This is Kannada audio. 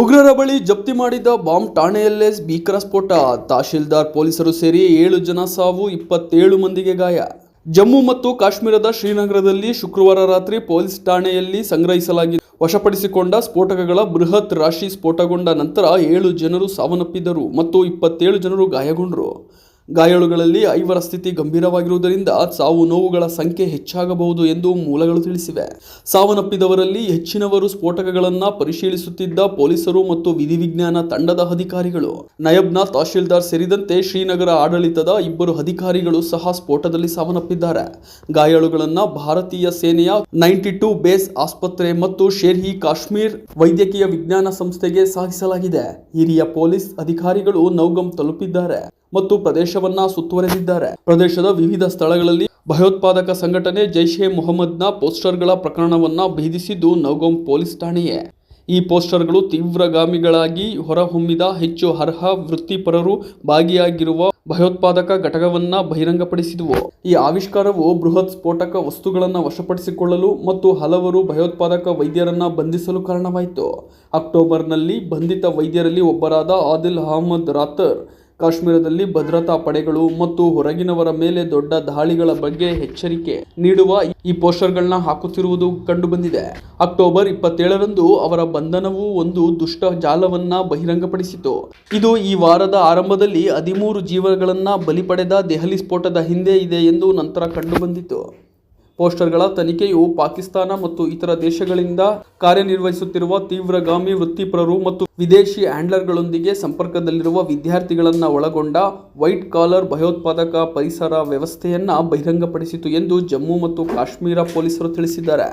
ಉಗ್ರರ ಬಳಿ ಜಪ್ತಿ ಮಾಡಿದ ಬಾಂಬ್ ಠಾಣೆಯಲ್ಲೇ ಭೀಕರ ಸ್ಫೋಟ. ತಹಶೀಲ್ದಾರ್ ಪೊಲೀಸರು ಸೇರಿ ಏಳು ಜನ ಸಾವು, ಇಪ್ಪತ್ತೇಳು ಮಂದಿಗೆ ಗಾಯ. ಜಮ್ಮು ಮತ್ತು ಕಾಶ್ಮೀರದ ಶ್ರೀನಗರದಲ್ಲಿ ಶುಕ್ರವಾರ ರಾತ್ರಿ ಪೊಲೀಸ್ ಠಾಣೆಯಲ್ಲಿ ಸಂಗ್ರಹಿಸಲಾಗಿದ್ದ ವಶಪಡಿಸಿಕೊಂಡ ಸ್ಫೋಟಕಗಳ ಬೃಹತ್ ರಾಶಿ ಸ್ಫೋಟಗೊಂಡ ನಂತರ ಏಳು ಜನರು ಸಾವನ್ನಪ್ಪಿದ್ದರು ಮತ್ತು ಇಪ್ಪತ್ತೇಳು ಜನರು ಗಾಯಗೊಂಡರು. ಗಾಯಾಳುಗಳಲ್ಲಿ ಐವರ ಸ್ಥಿತಿ ಗಂಭೀರವಾಗಿರುವುದರಿಂದ ಸಾವು ನೋವುಗಳ ಸಂಖ್ಯೆ ಹೆಚ್ಚಾಗಬಹುದು ಎಂದು ಮೂಲಗಳು ತಿಳಿಸಿವೆ. ಸಾವನ್ನಪ್ಪಿದವರಲ್ಲಿ ಹೆಚ್ಚಿನವರು ಸ್ಫೋಟಕಗಳನ್ನು ಪರಿಶೀಲಿಸುತ್ತಿದ್ದ ಪೊಲೀಸರು ಮತ್ತು ವಿಧಿವಿಜ್ಞಾನ ತಂಡದ ಅಧಿಕಾರಿಗಳು. ನಯಬ್ನ ತಹಶೀಲ್ದಾರ್ ಸೇರಿದಂತೆ ಶ್ರೀನಗರ ಆಡಳಿತದ ಇಬ್ಬರು ಅಧಿಕಾರಿಗಳು ಸಹ ಸ್ಫೋಟದಲ್ಲಿ ಸಾವನ್ನಪ್ಪಿದ್ದಾರೆ. ಗಾಯಾಳುಗಳನ್ನು ಭಾರತೀಯ ಸೇನೆಯ ನೈಂಟಿ ಟೂ ಬೇಸ್ ಆಸ್ಪತ್ರೆ ಮತ್ತು ಶೇರ್ಹಿ ಕಾಶ್ಮೀರ್ ವೈದ್ಯಕೀಯ ವಿಜ್ಞಾನ ಸಂಸ್ಥೆಗೆ ಸಾಗಿಸಲಾಗಿದೆ. ಹಿರಿಯ ಪೊಲೀಸ್ ಅಧಿಕಾರಿಗಳು ನೌಗಂ ತಲುಪಿದ್ದಾರೆ. ಮತ್ತು ಪ್ರದೇಶವನ್ನ ಸುತ್ತುವರೆದಿದ್ದಾರೆ. ಪ್ರದೇಶದ ವಿವಿಧ ಸ್ಥಳಗಳಲ್ಲಿ ಭಯೋತ್ಪಾದಕ ಸಂಘಟನೆ ಜೈಷ್ ಎ ಮೊಹಮ್ಮದ್ನ ಪೋಸ್ಟರ್ಗಳ ಪ್ರಕರಣವನ್ನ ಭೇದಿಸಿದ್ದು ನೌಗೋಂ ಪೊಲೀಸ್ ಠಾಣೆಯೇ. ಈ ಪೋಸ್ಟರ್ಗಳು ತೀವ್ರಗಾಮಿಗಳಾಗಿ ಹೊರಹೊಮ್ಮಿದ ಹೆಚ್ಚು ಅರ್ಹ ವೃತ್ತಿಪರರು ಭಾಗಿಯಾಗಿರುವ ಭಯೋತ್ಪಾದಕ ಘಟಕವನ್ನ ಬಹಿರಂಗಪಡಿಸಿದವು. ಈ ಆವಿಷ್ಕಾರವು ಬೃಹತ್ ಸ್ಫೋಟಕ ವಸ್ತುಗಳನ್ನು ವಶಪಡಿಸಿಕೊಳ್ಳಲು ಮತ್ತು ಹಲವರು ಭಯೋತ್ಪಾದಕ ವೈದ್ಯರನ್ನ ಬಂಧಿಸಲು ಕಾರಣವಾಯಿತು. ಅಕ್ಟೋಬರ್ನಲ್ಲಿ ಬಂಧಿತ ವೈದ್ಯರಲ್ಲಿ ಒಬ್ಬರಾದ ಆದಿಲ್ ಅಹಮದ್ ರಾತರ್ ಕಾಶ್ಮೀರದಲ್ಲಿ ಭದ್ರತಾ ಪಡೆಗಳು ಮತ್ತು ಹೊರಗಿನವರ ಮೇಲೆ ದೊಡ್ಡ ದಾಳಿಗಳ ಬಗ್ಗೆ ಎಚ್ಚರಿಕೆ ನೀಡುವ ಈ ಪೋಸ್ಟರ್ಗಳನ್ನ ಹಾಕುತ್ತಿರುವುದು ಕಂಡುಬಂದಿದೆ. ಅಕ್ಟೋಬರ್ ಇಪ್ಪತ್ತೇಳರಂದು ಅವರ ಬಂಧನವು ಒಂದು ದುಷ್ಟ ಜಾಲವನ್ನ ಬಹಿರಂಗಪಡಿಸಿತು. ಇದು ಈ ವಾರದ ಆರಂಭದಲ್ಲಿ ಹದಿಮೂರು ಜೀವಗಳನ್ನ ಬಲಿ ಪಡೆದ ದೆಹಲಿ ಸ್ಫೋಟದ ಹಿಂದೆ ಇದೆ ಎಂದು ನಂತರ ಕಂಡುಬಂದಿತು. ಪೋಸ್ಟರ್ಗಳ ತನಿಖೆಯು ಪಾಕಿಸ್ತಾನ ಮತ್ತು ಇತರ ದೇಶಗಳಿಂದ ಕಾರ್ಯನಿರ್ವಹಿಸುತ್ತಿರುವ ತೀವ್ರಗಾಮಿ ವೃತ್ತಿಪರರು ಮತ್ತು ವಿದೇಶಿ ಹ್ಯಾಂಡ್ಲರ್ಗಳೊಂದಿಗೆ ಸಂಪರ್ಕದಲ್ಲಿರುವ ವಿದ್ಯಾರ್ಥಿಗಳನ್ನು ಒಳಗೊಂಡ ವೈಟ್ ಕಾಲರ್ ಭಯೋತ್ಪಾದಕ ಪರಿಸರ ವ್ಯವಸ್ಥೆಯನ್ನು ಬಹಿರಂಗಪಡಿಸಿತು ಎಂದು ಜಮ್ಮು ಮತ್ತು ಕಾಶ್ಮೀರ ಪೊಲೀಸರು ತಿಳಿಸಿದ್ದಾರೆ.